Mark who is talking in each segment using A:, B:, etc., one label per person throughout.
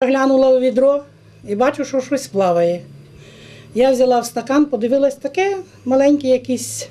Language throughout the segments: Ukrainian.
A: Глянула у відро і бачу, що щось плаває. Я взяла в стакан, подивилась таке маленький якийсь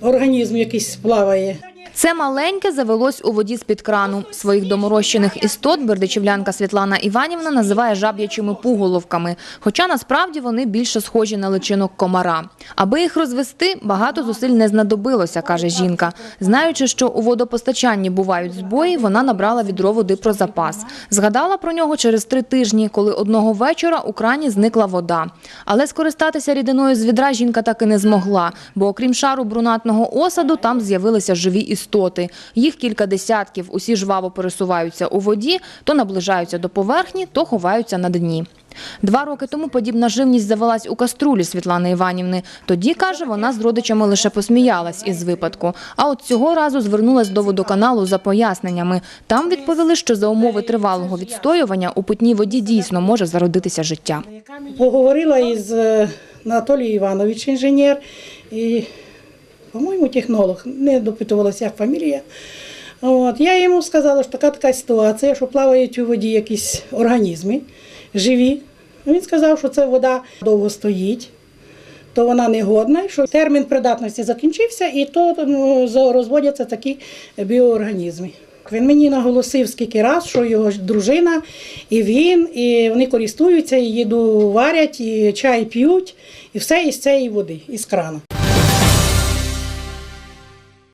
A: організм якийсь плаває.
B: Це маленьке завелось у воді з-під крану. Своїх доморощених істот бердичівлянка Світлана Іванівна називає жаб'ячими пуголовками, хоча насправді вони більше схожі на личинок комара. Аби їх розвести, багато зусиль не знадобилося, каже жінка. Знаючи, що у водопостачанні бувають збої, вона набрала відро води про запас. Згадала про нього через три тижні, коли одного вечора у крані зникла вода. Але скористатися рідиною з відра жінка так і не змогла, бо окрім шару брунатного осаду, там з'явилися живі істоти. Їх кілька десятків, усі жваво пересуваються у воді, то наближаються до поверхні, то ховаються на дні. Два роки тому подібна живність завелась у каструлі Світлани Іванівни. Тоді, каже, вона з родичами лише посміялась із випадку. А от цього разу звернулась до водоканалу за поясненнями. Там відповіли, що за умови тривалого відстоювання у питній воді дійсно може зародитися життя.
A: Поговорила із е, Анатолієм Іванович, інженер, і, по-моєму, технолог, не допитувалася, як фамілія. От, я йому сказала, що така така ситуація, що плавають у воді якісь організми живі. Він сказав, що ця вода довго стоїть, то вона негодна, і що термін придатності закінчився, і то розводяться такі біоорганізми. Він мені наголосив скільки раз, що його дружина і він, і вони користуються, і їду варять, і чай п'ють, і все із цієї води, із крану.